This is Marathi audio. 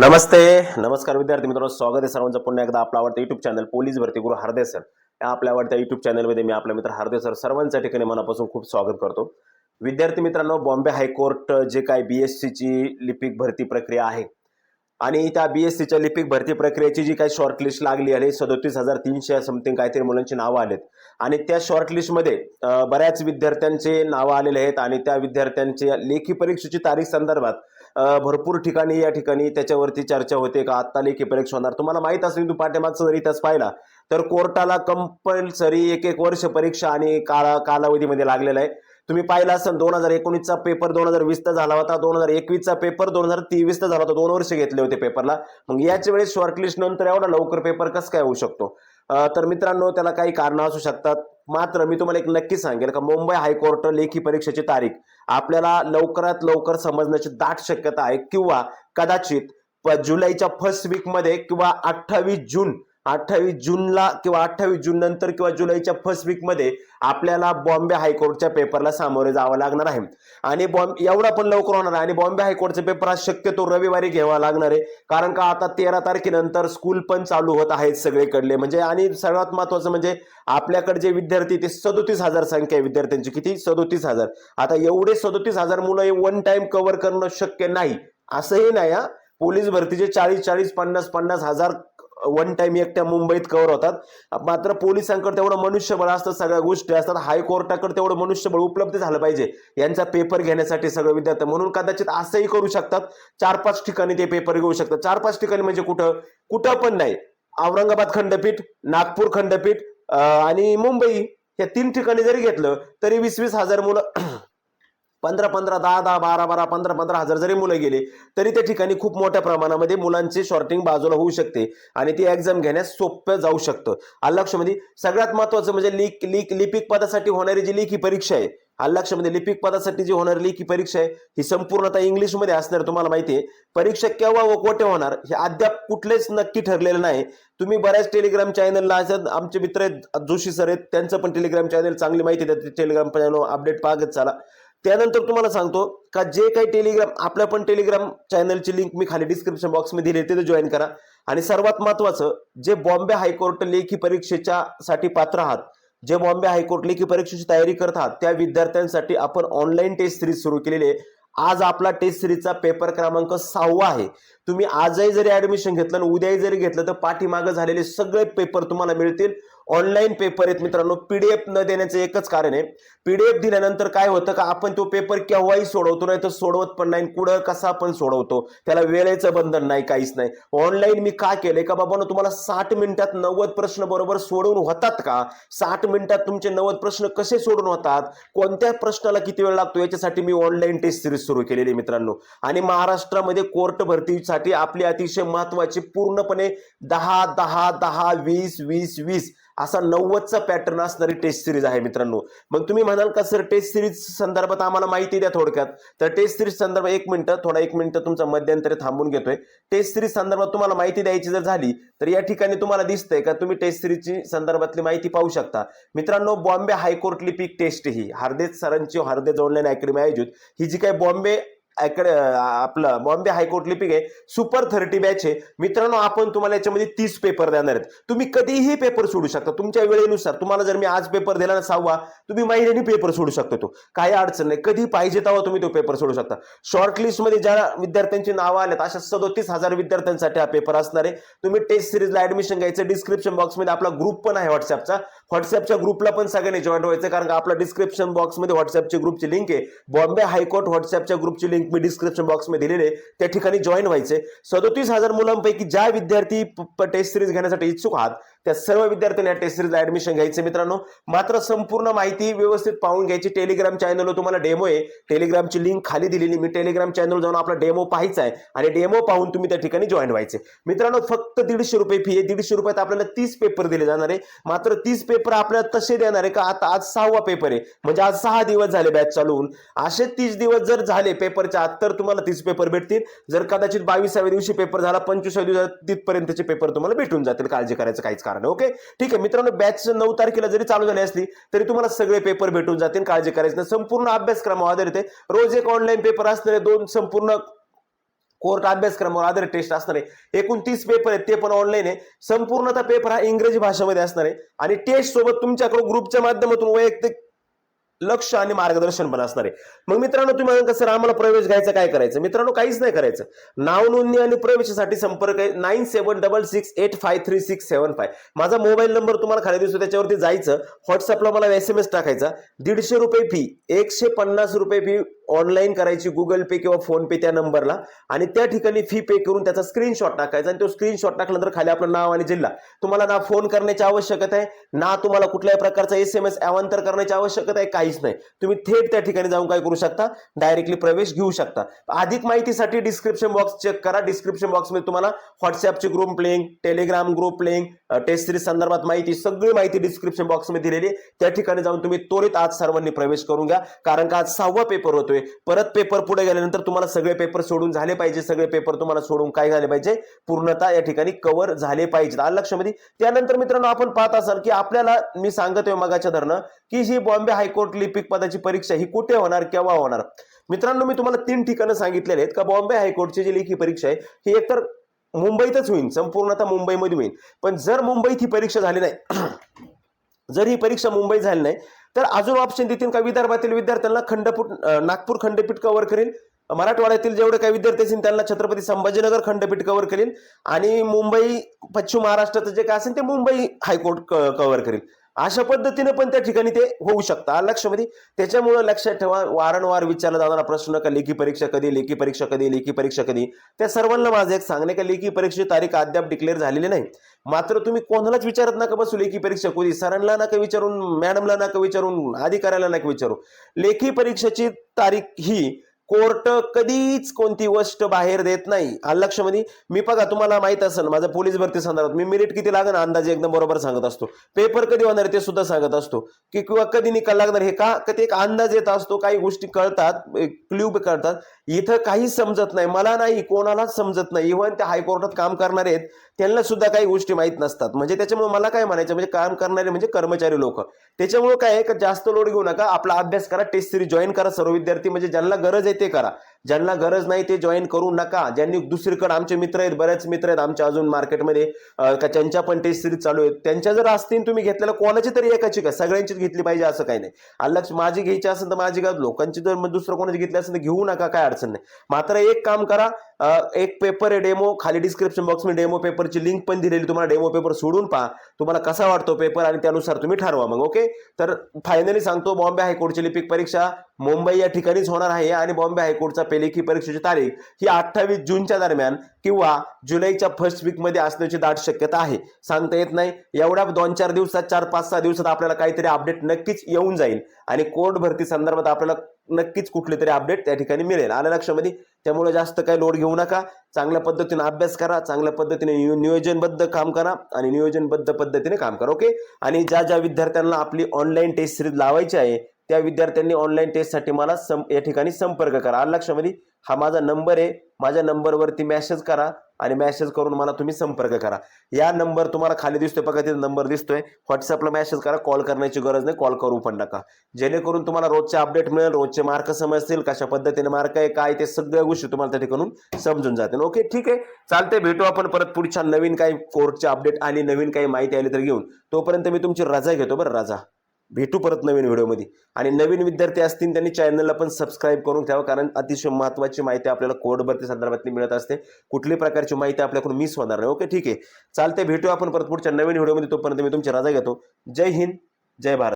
नमस्ते नमस्कार विद्यार्थी मित्रांनो स्वागत आहे सर्वांचं पुन्हा एकदा आपला आवडतं युट्यूब चॅनल पोलीस भरती गुरु हरदे सर या आपल्या आवडत्या युट्यूब चॅनलमध्ये मी आपला मित्र हरदे सर सर्वांच्या ठिकाणी मनापासून खूप स्वागत करतो. विद्यार्थी मित्रांनो बॉम्बे हायकोर्ट जे काय बी एस सीची लिपिक भरती प्रक्रिया आहे आणि त्या बी एस सीच्या लिपिक भरती प्रक्रियेची जी काही शॉर्टलिस्ट लागली आहे सदोतीस हजार तीनशे समथिंग काहीतरी मुलांची नावं आलेत. आणि त्या शॉर्टलिस्टमध्ये बऱ्याच विद्यार्थ्यांचे नावं आलेले आहेत आणि त्या विद्यार्थ्यांच्या लेखी परीक्षेची तारीख संदर्भात भरपूर ठिकाणी या ठिकाणी त्याच्यावरती चर्चा होते का आत्ता लेखी परीक्षा होणार. तुम्हाला माहीत असेल तू पाठीमागचा जर इतिहास पाहिला तर कोर्टाला कंपल्सरी एक एक वर्ष परीक्षा आणि काळा कालावधीमध्ये लागलेला आहे. तुम्ही पाहिला असाल दोन हजार एकोणीसचा पेपर दोन हजार वीसचा झाला होता दोन हजार एकवीसचा पेपर दोन हजार तेवीसचा झाला होता. दोन वर्ष घेतले होते पेपरला मग याच वेळेस शॉर्टलिस्ट नंतर एवढा लवकर पेपर कसं काय होऊ शकतो? तर मित्रांनो त्याला काही कारणं असू शकतात. मात्र मी तुम्हाला एक नक्की सांगेल का मुंबई हायकोर्ट लेखी परीक्षेची तारीख आपल्याला लवकरात लवकर समजण्याची दाट शक्यता आहे. किंवा कदाचित प- जुलैच्या फर्स्ट वीकमध्ये किंवा अठ्ठावीस जून अठ्ठावीस जूनला किंवा अठ्ठावीस जून नंतर किंवा जुलैच्या फर्स्ट वीकमध्ये आपल्याला बॉम्बे हायकोर्टच्या पेपरला सामोरे जावं लागणार आहे. आणि बॉम्ब एवढा पण लवकर होणार आहे आणि बॉम्बे हायकोर्टचे पेपर आज शक्यतो रविवारी घ्यावा लागणार आहे. कारण का आता तेरा तारखेनंतर स्कूल पण चालू होत आहेत सगळीकडले. म्हणजे आणि सर्वात महत्वाचं म्हणजे आपल्याकडे जे विद्यार्थी ते सदोतीस हजार संख्या आहे विद्यार्थ्यांची. किती? सदोतीस हजार. आता एवढे सदोतीस हजार मुलं हे वन टाइम कव्हर करणं शक्य नाही. असंही नाही हा. पोलीस भरतीचे चाळीस चाळीस पन्नास पन्नास हजार वन टाइम एकट्या मुंबईत कव्हर होतात. मात्र पोलिसांकडे तेवढं मनुष्यबळ असतं सगळ्या गोष्टी असतात. हायकोर्टाकडे तेवढं मनुष्यबळ उपलब्ध झालं पाहिजे. यांचा पेपर घेण्यासाठी सगळं विद्यार्थी म्हणून कदाचित असंही करू शकतात. चार पाच ठिकाणी ते पेपर घेऊ शकतात. चार पाच ठिकाणी म्हणजे कुठं? कुठं पण नाही. औरंगाबाद खंडपीठ नागपूर खंडपीठ आणि मुंबई. या तीन ठिकाणी जरी घेतलं तरी वीस वीस हजार मुलं पंधरा पंधरा दहा दहा बारा बारा पंधरा पंधरा हजार जरी मुलं गेले तरी त्या ठिकाणी खूप मोठ्या प्रमाणामध्ये मुलांची शॉर्टिंग बाजूला होऊ शकते आणि ती एक्झाम घेण्यास सोपं जाऊ शकतं. आलक्षमध्ये सगळ्यात महत्वाचं म्हणजे लीक लीक लिपिक पदासाठी होणारी जी लेखी परीक्षा आहे आलक्षमध्ये लिपिक पदासाठी जी होणारी लेखी परीक्षा आहे ही संपूर्णतः इंग्लिशमध्ये असणार तुम्हाला माहिती आहे. परीक्षा केव्हा व कोठे होणार हे अद्याप कुठलेच नक्की ठरलेलं नाही. तुम्ही बऱ्याच टेलिग्राम चॅनलला असं आमचे मित्र आहेत जोशी सर आहेत त्यांचं पण टेलिग्राम चॅनल चांगली माहिती देते टेलिग्राम चॅनल अपडेट पाहत चाला. त्यानंतर तुम्हाला सांगतो का जे काही टेलिग्राम आपल्या पण टेलिग्राम चॅनलची लिंक मी खाली डिस्क्रिप्शन बॉक्समध्ये दिली तिथे जॉईन करा. आणि सर्वात महत्वाचं जे बॉम्बे हायकोर्ट लेखी परीक्षेच्या साठी पात्र आहात जे बॉम्बे हायकोर्ट लेखी परीक्षेची तयारी करत आहात त्या विद्यार्थ्यांसाठी आपण ऑनलाईन टेस्ट सिरीज सुरू केलेली आहे. आज आपला टेस्ट सिरीजचा पेपर क्रमांक सहावा आहे. तुम्ही आजही जरी ऍडमिशन घेतलं आणि उद्याही जरी घेतलं तर पाठीमागं झालेले सगळे पेपर तुम्हाला मिळतील. ऑनलाईन पेपर आहेत मित्रांनो. पीडीएफ न देण्याचं एकच कारण आहे. पीडीएफ दिल्यानंतर काय होतं का आपण तो पेपर केव्हाही सोडवतो नाही तर सोडवत पण नाही कुठं कसा पण सोडवतो. त्याला वेळेचं बंधन नाही काहीच नाही. ऑनलाईन मी का केलंय का बाबा तुम्हाला साठ मिनिटात नव्वद प्रश्न बरोबर सोडवून होतात का? साठ मिनिटात तुमचे नव्वद प्रश्न कसे सोडून होतात? कोणत्या प्रश्नाला किती वेळ लागतो? याच्यासाठी मी ऑनलाईन टेस्ट सिरीज सुरू केलेली आहे मित्रांनो. आणि महाराष्ट्रामध्ये कोर्ट भरतीसाठी आपली अतिशय महत्वाची पूर्णपणे दहा दहा दहा वीस वीस वीस असा नव्वदचा पॅटर्न असणारी टेस्ट सिरीज आहे मित्रांनो. मग तुम्ही म्हणाल का सर टेस्ट सिरीज संदर्भात आम्हाला माहिती द्या थोडक्यात. तर टेस्ट सिरीज संदर्भात एक मिनिटं थोडा एक मिनिटं तुमचा मध्यंतरी थांबून घेतोय. टेस्ट सिरीज संदर्भात तुम्हाला माहिती द्यायची जर झाली तर या ठिकाणी तुम्हाला दिसतंय का तुम्ही टेस्ट सिरीजची संदर्भातली माहिती पाहू शकता. मित्रांनो बॉम्बे हायकोर्ट लिपिक टेस्ट ही हार्देज सरांची हार्देज ऑनलाईन अकॅडमी आयोजित ही जी काही बॉम्बे अकॅड आपलं बॉम्बे हायकोर्ट लिपिक आहे. सुपर थर्टी बॅच आहे. मित्रांनो आपण तुम्हाला याच्यामध्ये तीस पेपर देणार आहेत. तुम्ही कधीही पेपर सोडू शकता. तुमच्या वेळेनुसार. तुम्हाला जर मी आज पेपर दिला ना सहावा तुम्ही महिन्याने पेपर सोडू शकता तो. काही अडचण नाही. कधी पाहिजे तेव्हा तुम्ही तो पेपर सोडू शकता. शॉर्ट लिस्टमध्ये ज्या विद्यार्थ्यांची नावं आल्यात अशा सदोतीस हजार विद्यार्थ्यांसाठी हा पेपर असणार आहे. तुम्ही टेस्ट सिरीजला ऍडमिशन घ्यायचं. डिस्क्रिप्शन बॉक्समध्ये आपला ग्रुप पण आहे व्हॉट्सअपचा व्हॉट्सअपच्या ग्रुपला पण सगळ्यांनी जॉईन व्हायचं कारण का आपला डिस्क्रिप्शन बॉक्समध्ये व्हॉट्सअपची ग्रुपची लिंक आहे. बॉम्बे हायकोर्ट व्हॉट्सअपच्या ग्रुपची लिंक मी डिस्क्रिप्शन बॉक्समध्ये दिलेली आहे. त्या ठिकाणी जॉईन व्हायचे. सदोतीस हजार मुलांपैकी ज्या विद्यार्थी टेस्ट सिरीज घेण्यासाठी इच्छुक आहात त्या सर्व विद्यार्थ्यांनी या टेस्ट सिरीजला ऍडमिशन घ्यायचं मित्रांनो. मात्र संपूर्ण माहिती व्यवस्थित पाहून घ्यायची. टेलिग्राम चॅनलवर तुम्हाला डेमो आहे. टेलिग्रामची लिंक खाली दिलेली मी टेलिग्राम चॅनल जाऊन आपला डेमो पाहायचा आहे आणि डेमो पाहून तुम्ही त्या ठिकाणी जॉईन व्हायचे मित्रांनो फक्त दीडशे रुपये फी आहे. दीडशे रुपयात आपल्याला तीस पेपर दिले जाणार आहे. मात्र तीस पेपर आपल्याला तसे देणार आहे का? आता आज सहावा पेपर आहे. म्हणजे आज सहा दिवस झाले बॅच चालवून असे तीस दिवस जर झाले पेपरच्या आत तर तुम्हाला तीस पेपर भेटतील. जर कदाचित बावीसाव्या दिवशी पेपर झाला पंचवीसाव्या दिवसात तिथपर्यंतचे पेपर तुम्हाला भेटून जातील. काळजी करायचं काहीच कारण कारण ओके ठीक आहे मित्रांनो बॅच नऊ तारखेला जरी चालू झाली असली तरी तुम्हाला सगळे पेपर भेटून जातील काळजी करायची नाही. संपूर्ण अभ्यासक्रम आधारित आहे. रोज एक ऑनलाईन पेपर असणारे दोन संपूर्ण कोर्ट अभ्यासक्रमावर आधारित टेस्ट असणार आहे. एकूण तीस पेपर आहेत ते पण ऑनलाईन आहे. संपूर्णतः पेपर हा इंग्रजी भाषेमध्ये असणार आहे. आणि टेस्ट सोबत तुमच्याकडून ग्रुपच्या माध्यमातून वैयक्तिक लक्ष आणि मार्गदर्शन पण असणार आहे. मग मित्रांनो तुम्ही कसं सर आम्हाला प्रवेश घ्यायचा काय करायचं? मित्रांनो काहीच नाही करायचं. नाव नोंदणी आणि प्रवेशासाठी संपर्क आहे nine seven double six eight five three six seven five माझा मोबाईल नंबर तुम्हाला खाली दिसतो त्याच्यावरती जायचं. व्हॉट्सअपला मला एस एम एस टाकायचा. दीडशे रुपये फी एकशे पन्नास रुपये फी ऑनलाईन करायची गुगल पे किंवा फोन पे त्या नंबरला आणि त्या ठिकाणी फी पे करून त्याचा स्क्रीनशॉट टाकायचा. आणि तो स्क्रीनशॉट टाकल्यानंतर खाली आपलं नाव आणि जिल्हा. तुम्हाला ना फोन करण्याची आवश्यकता आहे ना तुम्हाला कुठल्याही प्रकारचा एस एम एस अवांतर करण्याची आवश्यकता आहे काहीच नाही. तुम्ही थेट त्या ठिकाणी जाऊन काय करू शकता? डायरेक्टली प्रवेश घेऊ शकता. अधिक माहितीसाठी डिस्क्रिप्शन बॉक्स चेक करा. डिस्क्रिप्शन बॉक्समध्ये तुम्हाला व्हॉट्सअपचे group link Telegram group link test series संदर्भात माहिती सगळी माहिती डिस्क्रिप्शन बॉक्समध्ये दिलेली आहे. त्या ठिकाणी जाऊन तुम्ही त्वरित आज सर्वांनी प्रवेश करून घ्या. कारण का आज सहावा पेपर होतोय. परत पेपर पुढे गेल्यानंतर तुम्हाला सगळे पेपर सोडून झाले पाहिजे. सगळे पेपर तुम्हाला सोडून काय झाले पाहिजे? पूर्णतः या ठिकाणी कव्हर झाले पाहिजेत. आलं लक्षामध्ये त्यानंतर मित्रांनो आपण पाहत असाल की आपल्याला मी सांगतोय मगाच्या धरणं की ही बॉम्बे हायकोर्ट लिपिक पदाची परीक्षा ही कुठे होणार केव्हा होणार? मित्रांनो मी तुम्हाला तीन ठिकाणं सांगितलेले आहेत का बॉम्बे हायकोर्टची जी लेखी परीक्षा आहे ही एकतर मुंबईतच होईल संपूर्णतः मुंबईमध्ये होईल. पण जर मुंबईत ही परीक्षा झाली नाही जर ही परीक्षा मुंबईत झाली नाही तर अजून ऑप्शन देतील का विदर्भातील विद्यार्थ्यांना खंडपीठ नागपूर खंडपीठ कव्हर करेल मराठवाड्यातील जेवढे काही विद्यार्थी असतील त्यांना छत्रपती संभाजीनगर खंडपीठ कव्हर करेल आणि मुंबई पश्चिम महाराष्ट्राचं जे काय असेल ते मुंबई हायकोर्ट कव्हर करेल अशा पद्धतीने पण त्या ठिकाणी ते होऊ शकतं. आलं लक्षामध्ये त्याच्यामुळे लक्षात ठेवा वारंवार विचारला जाणारा प्रश्न का लेखी परीक्षा कधी लेखी परीक्षा कधी लेखी परीक्षा कधी? त्या सर्वांना माझं एक सांगणे का लेखी परीक्षेची तारीख अद्याप डिक्लेअर झालेली नाही. मात्र तुम्ही कोणालाच विचारत नका बसू लेखी परीक्षा. कोणी सरांना नका विचारून मॅडमला नका विचारून अधिकाऱ्याला नका विचारू लेखी परीक्षेची तारीख ही कोर्ट कधीच कोणती गोष्ट बाहेर देत नाही. आलं लक्षामध्ये म्हणजे मी बघा तुम्हाला माहीत असेल माझं पोलीस भरती संदर्भात मी मेरिट किती लागेल? अंदाजे एकदम बरोबर सांगत असतो. पेपर कधी होणार आहे ते सुद्धा सांगत असतो. की किंवा कधी निकाल लागणार हे का? कधी एक अंदाज येत असतो काही गोष्टी कळतात क्ल्यू कळतात. इथं काही समजत नाही. मला नाही कोणालाच समजत नाही. इव्हन त्या हायकोर्टात काम करणारे आहेत त्यांना सुद्धा काही गोष्टी माहीत नसतात. म्हणजे त्याच्यामुळे मला काय म्हणायचं? म्हणजे काम करणारे म्हणजे कर्मचारी लोक. त्याच्यामुळे काय आहे? का जास्त लोड घेऊ नका. आपला अभ्यास करा टेस्ट सिरीज जॉईन करा सर्व विद्यार्थी. म्हणजे ज्यांना गरज आहे ते करा. ज्यांना गरज नाही ते जॉईन करू नका. ज्यांनी दुसरीकडे आमचे मित्र आहेत बरेच मित्र आहेत आमच्या अजून मार्केटमध्ये का त्यांच्या पण टेस्ट सिरीज चालू आहेत. त्यांच्या जर असतील तुम्ही घेतलेल्या कोणाची तरी एकाची का? सगळ्यांचीच घेतली पाहिजे असं काही नाही. अल्लक्ष माझी घ्यायची असेल तर माझी का लोकांची जर दुसरं कोणाची घेतली असेल तर घेऊ नका काय अडचण नाही. मात्र एक काम करा एक पेपर आहे डेमो खाली डिस्क्रिप्शन बॉक्समध्ये डेमो पेपरची लिंक पण दिलेली तुम्हाला डेमो पेपर सोडून पहा. तुम्हाला कसा वाटतो पेपर आणि त्यानुसार तुम्ही ठरवा मग ओके तर फायनली सांगतो बॉम्बे हायकोर्टची लिपिक परीक्षा मुंबई या ठिकाणीच होणार आहे आणि बॉम्बे हायकोर्टचा लेखी परीक्षेची तारीख ही अठ्ठावीस जूनच्या दरम्यान किंवा जुलैच्या फर्स्ट वीकमध्ये असण्याची दाट शक्यता आहे. सांगता येत नाही. एवढ्या दोन चार दिवसात चार पाच सहा दिवसात आपल्याला काहीतरी अपडेट नक्कीच येऊन जाईल. आणि कोर्ट भरती संदर्भात आपल्याला नक्कीच कुठले तरी अपडेट त्या ठिकाणी मिळेल. आलं लक्षामध्ये त्यामुळे जास्त काही लोड घेऊ नका. चांगल्या पद्धतीने अभ्यास करा. चांगल्या पद्धतीने नियोजनबद्ध काम करा आणि नियोजनबद्ध पद्धतीने काम करा. ओके? आणि ज्या ज्या विद्यार्थ्यांना आपली ऑनलाईन टेस्ट सिरीज लावायची आहे त्या विद्यार्थ्यांनी ऑनलाईन टेस्टसाठी मला सं या ठिकाणी संपर्क करा. आलं लक्षामध्ये म्हणजे? हा माझा नंबर आहे. माझ्या नंबरवरती मॅसेज करा आणि मॅसेज करून मला तुम्ही संपर्क करा. या नंबर तुम्हाला खाली दिसतोय बघा तिथे नंबर दिसतोय. व्हॉट्सअपला मॅसेज करा. कॉल करण्याची गरज नाही. कॉल करू पण नका. जेणेकरून तुम्हाला रोजचे अपडेट मिळेल रोजचे मार्क समजतील कशा पद्धतीने मार्क आहे काय ते सगळ्या गोष्टी तुम्हाला त्या ठिकाणून समजून जातील. ओके ठीक आहे. चालते भेटू आपण परत पुढच्या नवीन काही कोर्टचे अपडेट आणि नवीन काही माहिती आली तर घेऊन. तोपर्यंत मी तुमची रजा घेतो बरं रजा. भेटू परत नवीन व्हिडिओमध्ये. आणि नवीन विद्यार्थी असतील त्यांनी चॅनलला पण सबस्क्राईब करून ठेवा कारण अतिशय महत्त्वाची माहिती आपल्याला कोड भरती संदर्भातली मिळत असते. कुठल्याही प्रकारची माहिती आपल्याकडून मिस होणार नाही. ओके ठीक आहे. चालते भेटू आपण परत पुढच्या नवीन व्हिडिओमध्ये. तोपर्यंत मी तुमची रजा घेतो. जय हिंद जय भारत.